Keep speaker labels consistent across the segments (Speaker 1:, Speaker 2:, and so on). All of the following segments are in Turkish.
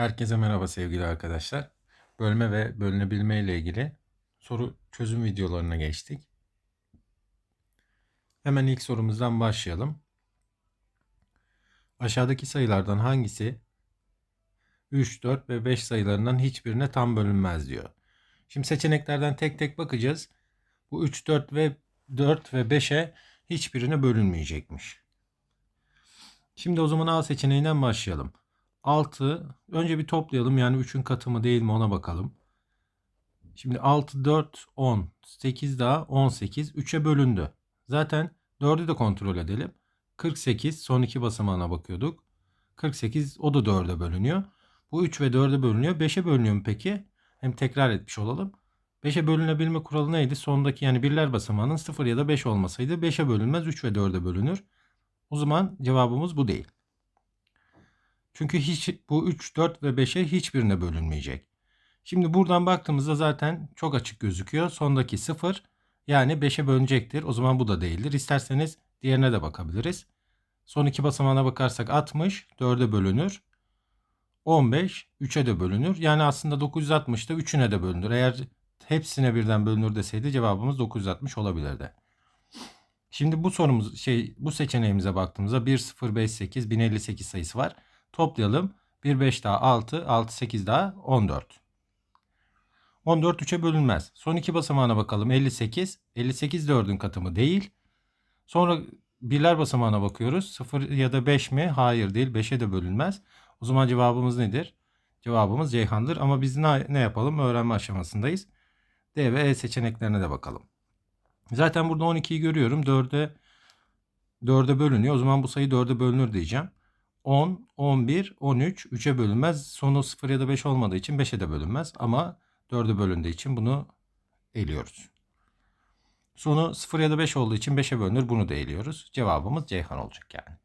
Speaker 1: Herkese merhaba sevgili arkadaşlar. Bölme ve bölünebilme ile ilgili soru çözüm videolarına geçtik. Hemen ilk sorumuzdan başlayalım. Aşağıdaki sayılardan hangisi 3, 4 ve 5 sayılarından hiçbirine tam bölünmez diyor. Şimdi seçeneklerden tek tek bakacağız. Bu 3, 4 ve 4 ve 5'e hiçbirine bölünmeyecekmiş. Şimdi o zaman A seçeneğinden başlayalım. 6 önce bir toplayalım yani 3'ün katı mı değil mi ona bakalım. Şimdi 6, 4, 10, 8 daha 18, 3'e bölündü. Zaten 4'ü de kontrol edelim. 48 son iki basamağına bakıyorduk. 48 o da 4'e bölünüyor. Bu 3 ve 4'e bölünüyor. 5'e bölünüyor mu peki? Hem tekrar etmiş olalım. 5'e bölünebilme kuralı neydi? Sondaki yani birler basamağının 0 ya da 5 olmasaydı 5'e bölünmez 3 ve 4'e bölünür. O zaman cevabımız bu değil. Çünkü hiç bu 3, 4 ve 5'e hiçbirine bölünmeyecek. Şimdi buradan baktığımızda zaten çok açık gözüküyor. Sondaki 0 yani 5'e bölünecektir. O zaman bu da değildir. İsterseniz diğerine de bakabiliriz. Son iki basamağına bakarsak 60 4'e bölünür. 15 3'e de bölünür. Yani aslında 960 da 3'üne de bölünür. Eğer hepsine birden bölünür deseydi cevabımız 960 olabilirdi. Şimdi bu sorumuz şey bu seçeneğimize baktığımızda 1 0 5 8 1058 sayısı var. Toplayalım. 1 5 daha 6, 6 8 daha 14. 14 3'e bölünmez. Son iki basamağına bakalım. 58. 58 4'ün katı mı? Değil. Sonra birler basamağına bakıyoruz. 0 ya da 5 mi? Hayır değil. 5'e de bölünmez. O zaman cevabımız nedir? Cevabımız Ceyhan'dır. Ama biz ne yapalım? Öğrenme aşamasındayız. D ve E seçeneklerine de bakalım. Zaten burada 12'yi görüyorum. 4'e 4'e bölünüyor. O zaman bu sayı 4'e bölünür diyeceğim. 10, 11, 13 3'e bölünmez. Sonu 0 ya da 5 olmadığı için 5'e de bölünmez. Ama 4'e bölündüğü için bunu eliyoruz. Sonu 0 ya da 5 olduğu için 5'e bölünür. Bunu da eliyoruz. Cevabımız Ceyhan olacak yani.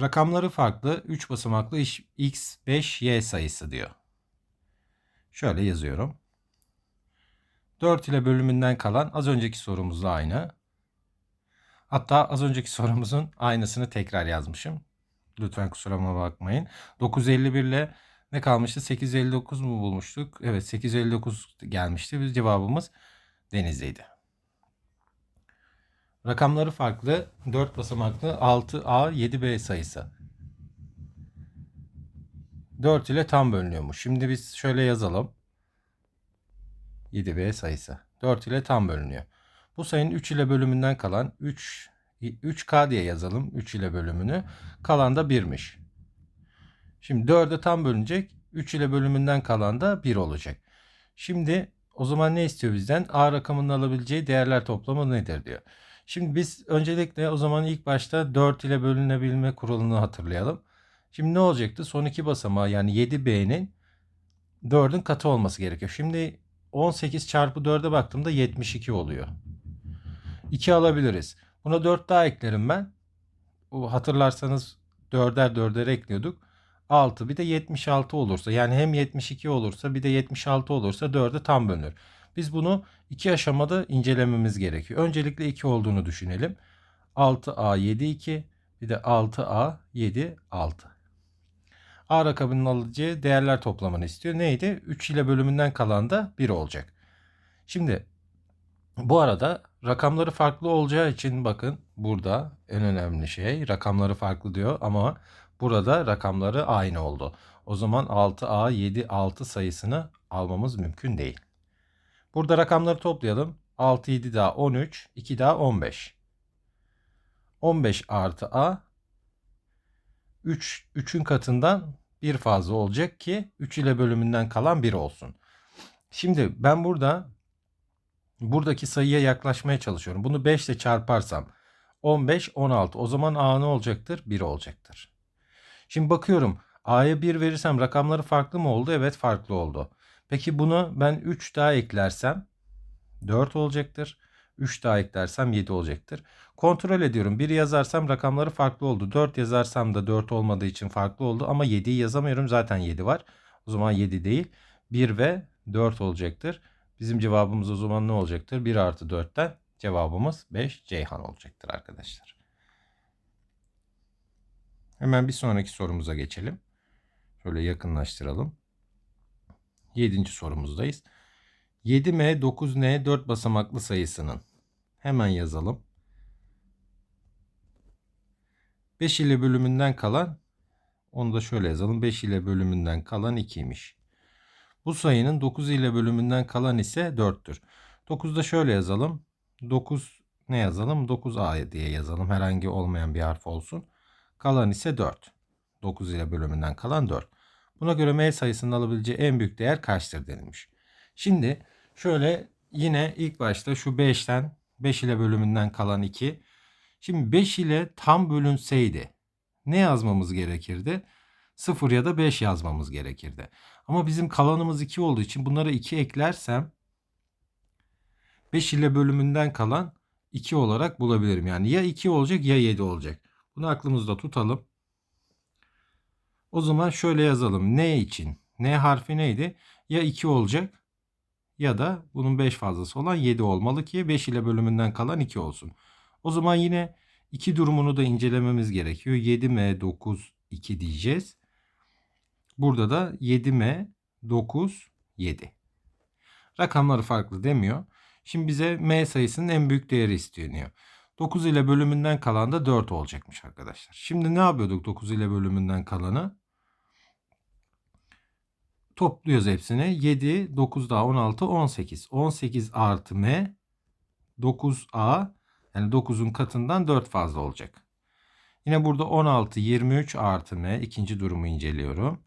Speaker 1: Rakamları farklı 3 basamaklı x 5 y sayısı diyor. Şöyle yazıyorum. 4 ile bölümünden kalan az önceki sorumuzla aynı. Hatta az önceki sorumuzun aynısını tekrar yazmışım. Lütfen kusuruma bakmayın. 951 ile ne kalmıştı? 859 mu bulmuştuk? Evet 859 gelmişti. Biz cevabımız Denizli'ydi. Rakamları farklı 4 basamaklı 6A 7B sayısı. 4 ile tam bölünüyormuş. Şimdi biz şöyle yazalım. 7B sayısı. 4 ile tam bölünüyor. Bu sayının 3 ile bölümünden kalan 3 3K diye yazalım 3 ile bölümünü. Kalan da 1'miş. Şimdi 4'e tam bölünecek. 3 ile bölümünden kalan da 1 olacak. Şimdi o zaman ne istiyor bizden? A rakamının alabileceği değerler toplamı nedir diyor. Şimdi biz öncelikle o zaman ilk başta 4 ile bölünebilme kuralını hatırlayalım. Şimdi ne olacaktı? Son iki basamağı yani 7B'nin 4'ün katı olması gerekiyor. Şimdi 18 çarpı 4'e baktığımda 72 oluyor. 2 alabiliriz. Buna 4 daha eklerim ben. Bu hatırlarsanız 4'er 4'er ekliyorduk. 6 bir de 76 olursa yani hem 72 olursa bir de 76 olursa 4'e tam bölünür. Biz bunu iki aşamada incelememiz gerekiyor. Öncelikle 2 olduğunu düşünelim. 6A 7 2 bir de 6A 7 6. A rakamının alacağı değerler toplamını istiyor. Neydi? 3 ile bölümünden kalan da 1 olacak. Şimdi bu arada rakamları farklı olacağı için bakın burada en önemli şey rakamları farklı diyor ama burada rakamları aynı oldu. O zaman 6A 7 6 sayısını almamız mümkün değil. Burada rakamları toplayalım. 6 7 daha 13 2 daha 15. 15 artı A 3 3'ün katından bir fazla olacak ki 3 ile bölümünden kalan 1 olsun. Şimdi ben burada buradaki sayıya yaklaşmaya çalışıyorum. Bunu 5 ile çarparsam 15 16 o zaman A ne olacaktır? 1 olacaktır. Şimdi bakıyorum A'ya 1 verirsem rakamları farklı mı oldu? Evet farklı oldu. Peki bunu ben 3 daha eklersem 4 olacaktır. 3 daha eklersem 7 olacaktır. Kontrol ediyorum. 1 yazarsam rakamları farklı oldu. 4 yazarsam da 4 olmadığı için farklı oldu. Ama 7'yi yazamıyorum. Zaten 7 var. O zaman 7 değil. 1 ve 4 olacaktır. Bizim cevabımız o zaman ne olacaktır? 1 artı 4'ten cevabımız 5 Ceyhan olacaktır arkadaşlar. Hemen bir sonraki sorumuza geçelim. Şöyle yakınlaştıralım. 7. sorumuzdayız. 7M 9N 4 basamaklı sayısının hemen yazalım. 5 ile bölümünden kalan onu da şöyle yazalım. 5 ile bölümünden kalan 2'ymiş. Bu sayının 9 ile bölümünden kalan ise 4'tür. 9'da şöyle yazalım. 9 ne yazalım? 9A diye yazalım. Herhangi olmayan bir harf olsun. Kalan ise 4. 9 ile bölümünden kalan 4. Buna göre M sayısının alabileceği en büyük değer kaçtır denilmiş. Şimdi şöyle yine ilk başta şu 5'ten 5 ile bölümünden kalan 2. Şimdi 5 ile tam bölünseydi ne yazmamız gerekirdi? 0 ya da 5 yazmamız gerekirdi. Ama bizim kalanımız 2 olduğu için bunlara 2 eklersem 5 ile bölümünden kalan 2 olarak bulabilirim. Yani ya 2 olacak ya 7 olacak. Bunu aklımızda tutalım. O zaman şöyle yazalım. N için. N harfi neydi? Ya 2 olacak ya da bunun 5 fazlası olan 7 olmalı ki 5 ile bölümünden kalan 2 olsun. O zaman yine 2 durumunu da incelememiz gerekiyor. 7M 9 2 diyeceğiz. Burada da 7M 9 7. Rakamları farklı demiyor. Şimdi bize M sayısının en büyük değeri isteniyor. 9 ile bölümünden kalan da 4 olacakmış arkadaşlar. Şimdi ne yapıyorduk 9 ile bölümünden kalanı? Topluyoruz hepsini. 7, 9 daha 16, 18. 18 artı M 9A yani 9'un katından 4 fazla olacak. Yine burada 16, 23 artı M ikinci durumu inceliyorum.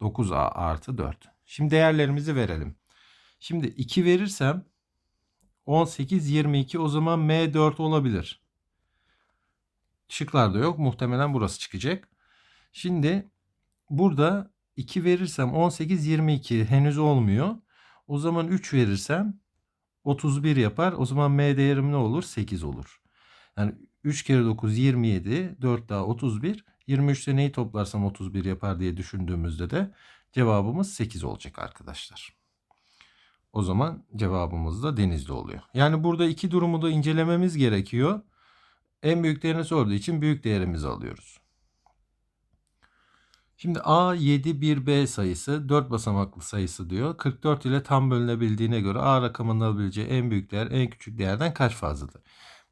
Speaker 1: 9A artı 4. Şimdi değerlerimizi verelim. Şimdi 2 verirsem 18, 22 o zaman M 4 olabilir. Şıklarda yok. Muhtemelen burası çıkacak. Şimdi burada 2 verirsem 18, 22 henüz olmuyor. O zaman 3 verirsem 31 yapar. O zaman M değerim ne olur? 8 olur. Yani 3 kere 9 27, 4 daha 31. 23'te neyi toplarsam 31 yapar diye düşündüğümüzde de cevabımız 8 olacak arkadaşlar. O zaman cevabımız da denizli oluyor. Yani burada iki durumu da incelememiz gerekiyor. En büyük değerini sorduğu için büyük değerimizi alıyoruz. Şimdi A 7 1 B sayısı 4 basamaklı sayısı diyor. 44 ile tam bölünebildiğine göre A rakamının alabileceği en büyük değer en küçük değerden kaç fazladır?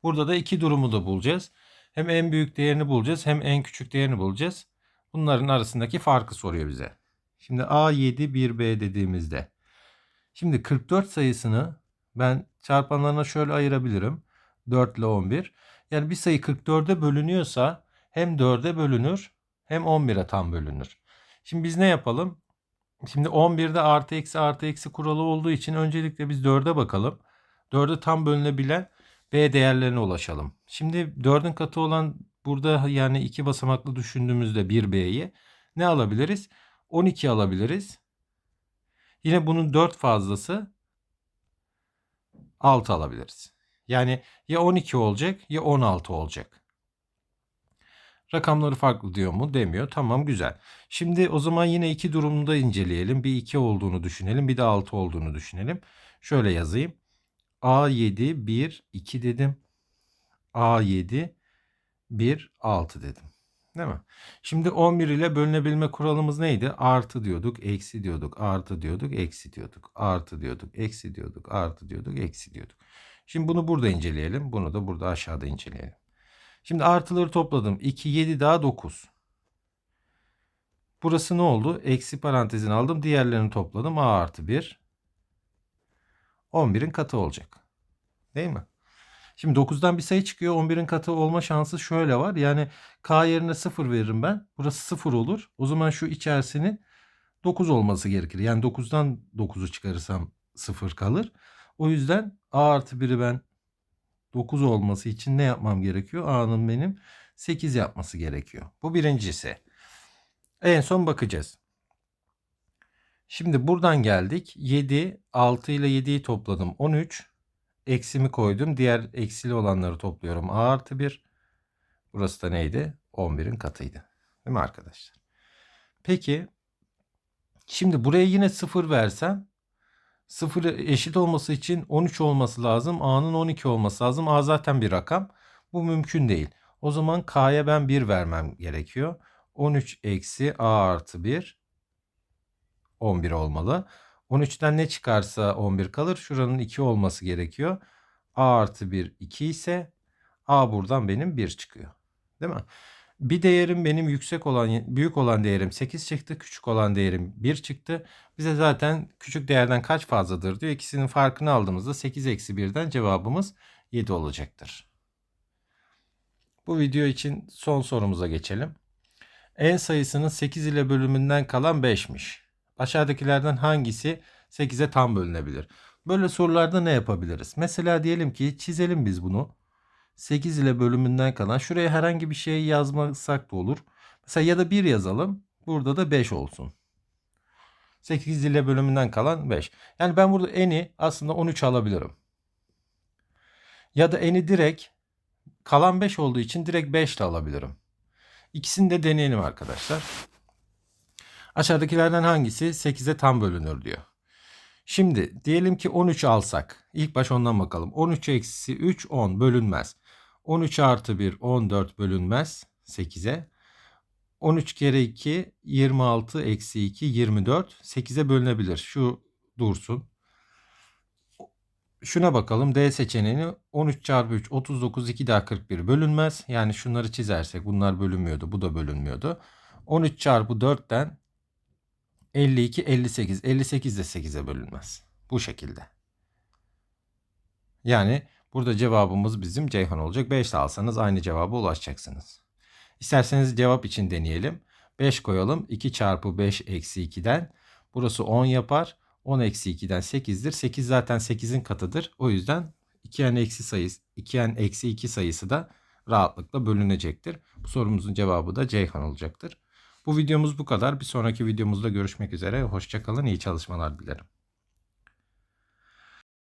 Speaker 1: Burada da iki durumu da bulacağız. Hem en büyük değerini bulacağız hem en küçük değerini bulacağız. Bunların arasındaki farkı soruyor bize. Şimdi A 7 1 B dediğimizde Şimdi 44 sayısını ben çarpanlarına şöyle ayırabilirim. 4 ile 11. Yani bir sayı 44'e bölünüyorsa hem 4'e bölünür hem 11'e tam bölünür. Şimdi biz ne yapalım? Şimdi 11'de artı eksi artı eksi kuralı olduğu için öncelikle biz 4'e bakalım. 4'e tam bölünebilen B değerlerine ulaşalım. Şimdi 4'ün katı olan burada yani iki basamaklı düşündüğümüzde 1B'yi ne alabiliriz? 12 alabiliriz. Yine bunun 4 fazlası 6 alabiliriz. Yani ya 12 olacak ya 16 olacak. Rakamları farklı diyor mu? Demiyor. Tamam güzel. Şimdi o zaman yine iki durumunu da inceleyelim. Bir 2 olduğunu düşünelim. Bir de 6 olduğunu düşünelim. Şöyle yazayım. A7 1 2 dedim. A7 1 6 dedim. Değil mi? Şimdi 11 ile bölünebilme kuralımız neydi? Artı diyorduk, eksi diyorduk, artı diyorduk, eksi diyorduk. Artı diyorduk, eksi diyorduk, artı diyorduk, eksi diyorduk. Şimdi bunu burada inceleyelim. Bunu da burada aşağıda inceleyelim. Şimdi artıları topladım. 2, 7 daha 9. Burası ne oldu? Eksi parantezini aldım. Diğerlerini topladım. A artı 1. 11'in katı olacak. Değil mi? Şimdi 9'dan bir sayı çıkıyor. 11'in katı olma şansı şöyle var. Yani k yerine 0 veririm ben. Burası 0 olur. O zaman şu içerisinin 9 olması gerekir. Yani 9'dan 9'u çıkarırsam 0 kalır. O yüzden a artı 1'i ben 9 olması için ne yapmam gerekiyor? A'nın benim 8 yapması gerekiyor. Bu birincisi. En son bakacağız. Şimdi buradan geldik. 7, 6 ile 7'yi topladım. 13 eksimi koydum. Diğer eksili olanları topluyorum. A artı 1. Burası da neydi? 11'in katıydı. Değil mi arkadaşlar? Peki şimdi buraya yine 0 versem 0 eşit olması için 13 olması lazım. A'nın 12 olması lazım. A zaten bir rakam. Bu mümkün değil. O zaman K'ya ben 1 vermem gerekiyor. 13 eksi a artı 1 11 olmalı. 13'ten ne çıkarsa 11 kalır. Şuranın 2 olması gerekiyor. a artı 1 2 ise a buradan benim 1 çıkıyor. Değil mi? Bir değerim benim yüksek olan, büyük olan değerim 8 çıktı. Küçük olan değerim 1 çıktı. Bize zaten küçük değerden kaç fazladır diyor. İkisinin farkını aldığımızda 8 eksi 1'den cevabımız 7 olacaktır. Bu video için son sorumuza geçelim. En sayısının 8 ile bölümünden kalan 5'miş. Aşağıdakilerden hangisi 8'e tam bölünebilir? Böyle sorularda ne yapabiliriz? Mesela diyelim ki çizelim biz bunu. 8 ile bölümünden kalan şuraya herhangi bir şey yazmasak da olur. Mesela ya da 1 yazalım. Burada da 5 olsun. 8 ile bölümünden kalan 5. Yani ben burada eni aslında 13 alabilirim. Ya da eni direkt kalan 5 olduğu için direkt 5 ile alabilirim. İkisini de deneyelim arkadaşlar. Aşağıdakilerden hangisi 8'e tam bölünür diyor. Şimdi diyelim ki 13 alsak. İlk baş ondan bakalım. 13 eksi 3 10 bölünmez. 13 artı 1 14 bölünmez 8'e. 13 kere 2 26 eksi 2 24 8'e bölünebilir. Şu dursun. Şuna bakalım D seçeneğini 13 çarpı 3 39 2 daha 41 bölünmez. Yani şunları çizersek bunlar bölünmüyordu bu da bölünmüyordu. 13 çarpı 4'ten 52 58 58 de 8'e bölünmez. Bu şekilde. Yani burada cevabımız bizim Ceyhan olacak. 5 de alsanız aynı cevaba ulaşacaksınız. İsterseniz cevap için deneyelim. 5 koyalım. 2 çarpı 5 eksi 2'den. Burası 10 yapar. 10 eksi 2'den 8'dir. 8 zaten 8'in katıdır. O yüzden 2n eksi sayısı 2n eksi 2 sayısı da rahatlıkla bölünecektir. Bu sorumuzun cevabı da Ceyhan olacaktır. Bu videomuz bu kadar. Bir sonraki videomuzda görüşmek üzere. Hoşçakalın. İyi çalışmalar dilerim.